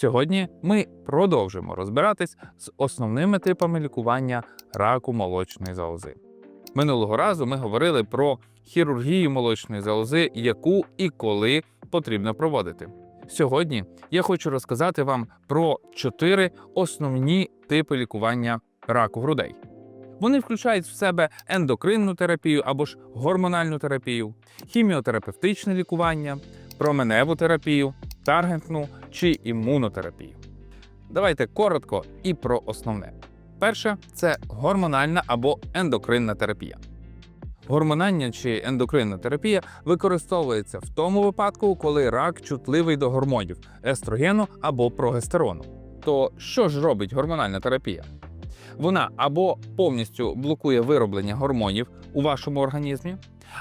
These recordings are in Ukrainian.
Сьогодні ми продовжимо розбиратись з основними типами лікування раку молочної залози. Минулого разу ми говорили про хірургію молочної залози, яку і коли потрібно проводити. Сьогодні я хочу розказати вам про чотири основні типи лікування раку грудей. Вони включають в себе ендокринну терапію або ж гормональну терапію, хіміотерапевтичне лікування, променеву терапію, таргентну чи імунотерапію. Давайте коротко і про основне. Перше це гормональна або ендокринна терапія. Гормональна чи ендокринна терапія використовується в тому випадку, коли рак чутливий до гормонів естрогену або прогестерону. То що ж робить гормональна терапія? Вона або повністю блокує вироблення гормонів у вашому організмі,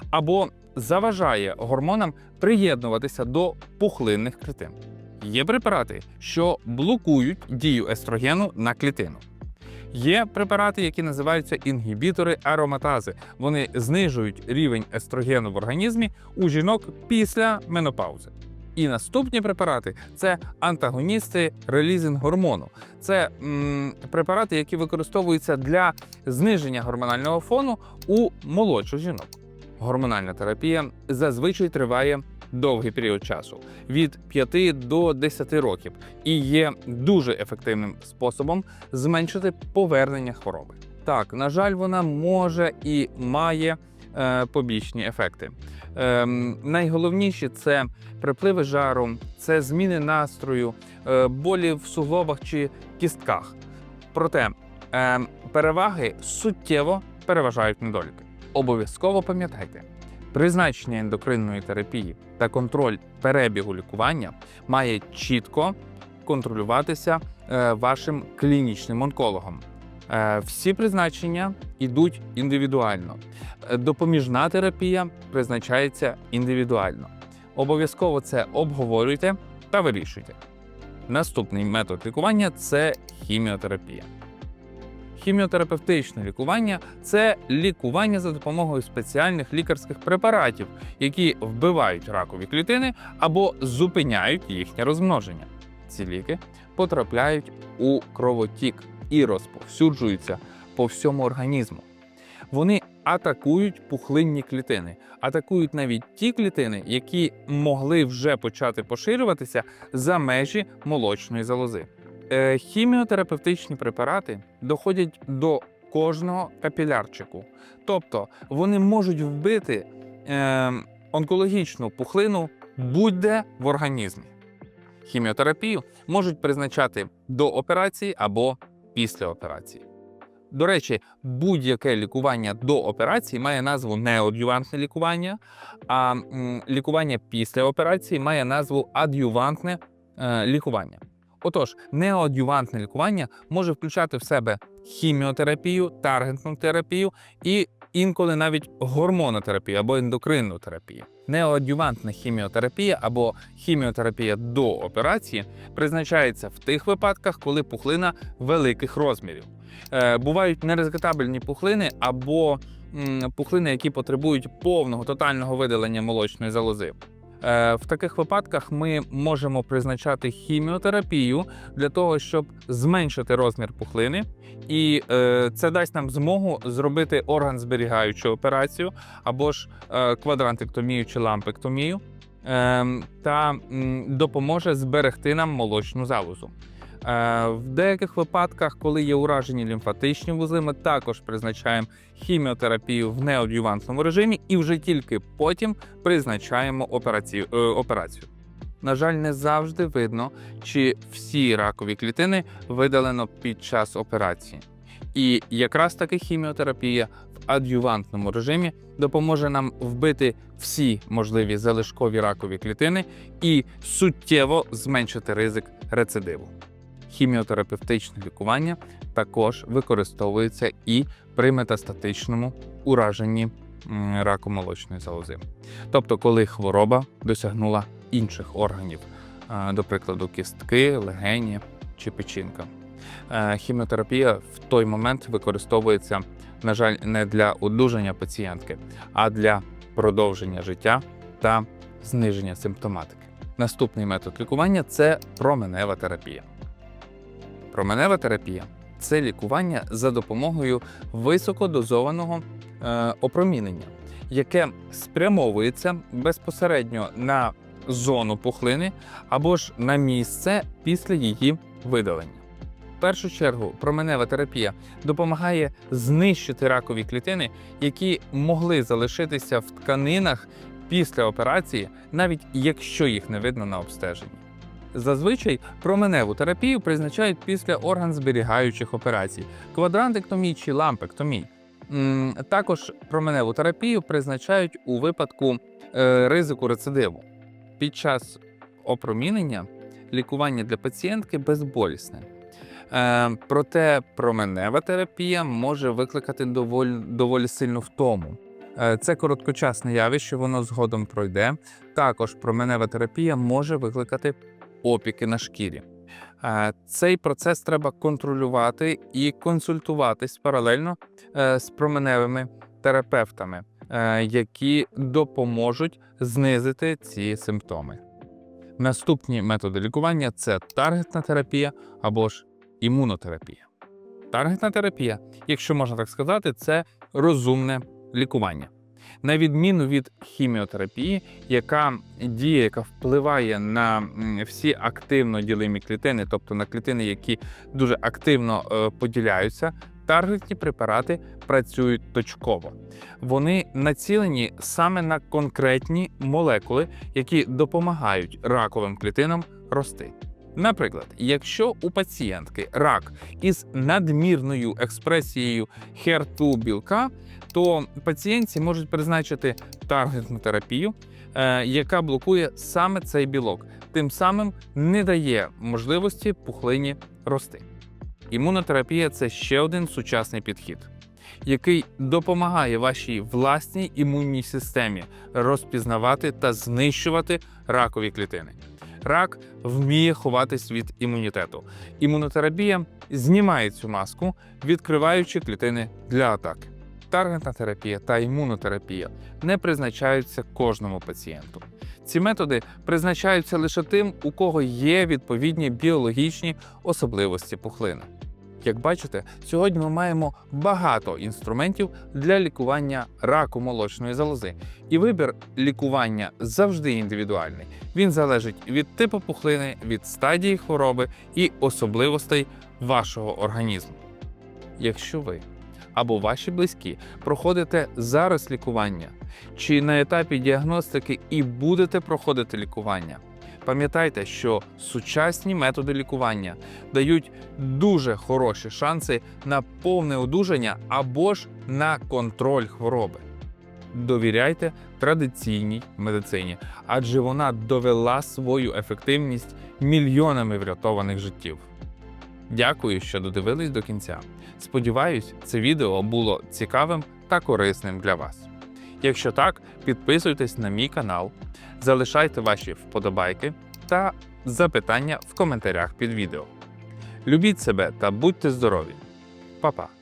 або заважає гормонам приєднуватися до пухлинних клітин. Є препарати, що блокують дію естрогену на клітину. Є препарати, які називаються інгібітори ароматази. Вони знижують рівень естрогену в організмі у жінок після менопаузи. І наступні препарати це антагоністи релізинг гормону. Це м, препарати, які використовуються для зниження гормонального фону у молодших жінок. Гормональна терапія зазвичай триває довгий період часу від 5 до 10 років і є дуже ефективним способом зменшити повернення хвороби. Так, на жаль, вона може і має е, побічні ефекти. Ем, найголовніші це припливи жару, це зміни настрою, е, болі в суглобах чи кістках. Проте е, переваги суттєво переважають недоліки. Обов'язково пам'ятайте, призначення ендокринної терапії та контроль перебігу лікування має чітко контролюватися е, вашим клінічним онкологом. Е, Всі призначення йдуть індивідуально. Е, Допоміжна терапія призначається індивідуально. Обов'язково це обговорюйте та вирішуйте. Наступний метод лікування це хіміотерапія. Хіміотерапевтичне лікування це лікування за допомогою спеціальних лікарських препаратів, які вбивають ракові клітини або зупиняють їхнє розмноження. Ці ліки потрапляють у кровотік і розповсюджуються по всьому організму. Вони атакують пухлинні клітини, атакують навіть ті клітини, які могли вже почати поширюватися за межі молочної залози. Е, Хіміотерапевтичні препарати доходять до кожного капілярчику, тобто вони можуть вбити е, онкологічну пухлину будь-де в організмі. Хіміотерапію можуть призначати до операції або після операції. До речі, будь-яке лікування до операції має назву неодювантне лікування, а лікування після операції має назву адювантне е, лікування. Отож, неоадювантне лікування може включати в себе хіміотерапію, таргентну терапію і інколи навіть гормонотерапію або ендокринну терапію. Неоадювантна хіміотерапія або хіміотерапія до операції призначається в тих випадках, коли пухлина великих розмірів. Е, бувають нерезгатабельні пухлини або пухлини, які потребують повного тотального видалення молочної залози. Е, В таких випадках ми можемо призначати хіміотерапію для того, щоб зменшити розмір пухлини, і е, це дасть нам змогу зробити орган-зберігаючу операцію або ж е, квадрантектомію чи лампектомію, е, та допоможе зберегти нам молочну залозу. Е, В деяких випадках, коли є уражені лімфатичні вузли, ми також призначаємо хіміотерапію в неодювантному режимі і вже тільки потім призначаємо операцію. е, операцію. На жаль, не завжди видно, чи всі ракові клітини видалено під час операції. І якраз таки хіміотерапія в адювантному режимі допоможе нам вбити всі можливі залишкові ракові клітини і суттєво зменшити ризик рецидиву. Хіміотерапевтичне лікування також використовується і при метастатичному ураженні раку молочної залози. Тобто, коли хвороба досягнула інших органів, е, до прикладу, кістки, легені чи печінка. Е, Хіміотерапія в той момент використовується, на жаль, не для одужання пацієнтки, а для продовження життя та зниження симптоматики. Наступний метод лікування це променева терапія. Променева терапія це лікування за допомогою високодозованого е, опромінення, яке спрямовується безпосередньо на зону пухлини або ж на місце після її видалення. В першу чергу променева терапія допомагає знищити ракові клітини, які могли залишитися в тканинах після операції, навіть якщо їх не видно на обстеженні. Зазвичай променеву терапію призначають після органзберігаючих операцій, квадрантектомій чи лампектомій. Також променеву терапію призначають у випадку е, ризику рецидиву. Під час опромінення лікування для пацієнтки безболісне. Е, проте променева терапія може викликати доволі, доволі сильну втому. Е, Це короткочасне явище, воно згодом пройде. Також променева терапія може викликати опіки на шкірі. Е, Цей процес треба контролювати і консультуватись паралельно е, з променевими терапевтами, е, які допоможуть знизити ці симптоми. Наступні методи лікування це таргетна терапія або ж імунотерапія. Таргетна терапія, якщо можна так сказати, це розумне лікування. На відміну від хіміотерапії, яка діє, яка впливає на всі активно ділимі клітини, тобто на клітини, які дуже активно е, поділяються, таргетні препарати працюють точково. Вони націлені саме на конкретні молекули, які допомагають раковим клітинам рости. Наприклад, якщо у пацієнтки рак із надмірною експресією HER2 білка, то пацієнтці можуть призначити таргетну терапію, е, яка блокує саме цей білок, тим самим не дає можливості пухлині рости. Імунотерапія це ще один сучасний підхід, який допомагає вашій власній імунній системі розпізнавати та знищувати ракові клітини. Рак вміє ховатись від імунітету. Імунотерапія знімає цю маску, відкриваючи клітини для атаки. Таргентна терапія та імунотерапія не призначаються кожному пацієнту. Ці методи призначаються лише тим, у кого є відповідні біологічні особливості пухлини. Як бачите, сьогодні ми маємо багато інструментів для лікування раку молочної залози, і вибір лікування завжди індивідуальний. Він залежить від типу пухлини, від стадії хвороби і особливостей вашого організму. Якщо ви або ваші близькі проходите зараз лікування чи на етапі діагностики і будете проходити лікування, пам'ятайте, що сучасні методи лікування дають дуже хороші шанси на повне одужання або ж на контроль хвороби. Довіряйте традиційній медицині, адже вона довела свою ефективність мільйонами врятованих життів. Дякую, що додивились до кінця. Сподіваюсь, це відео було цікавим та корисним для вас. Якщо так, підписуйтесь на мій канал, залишайте ваші вподобайки та запитання в коментарях під відео. Любіть себе та будьте здорові. Па-па!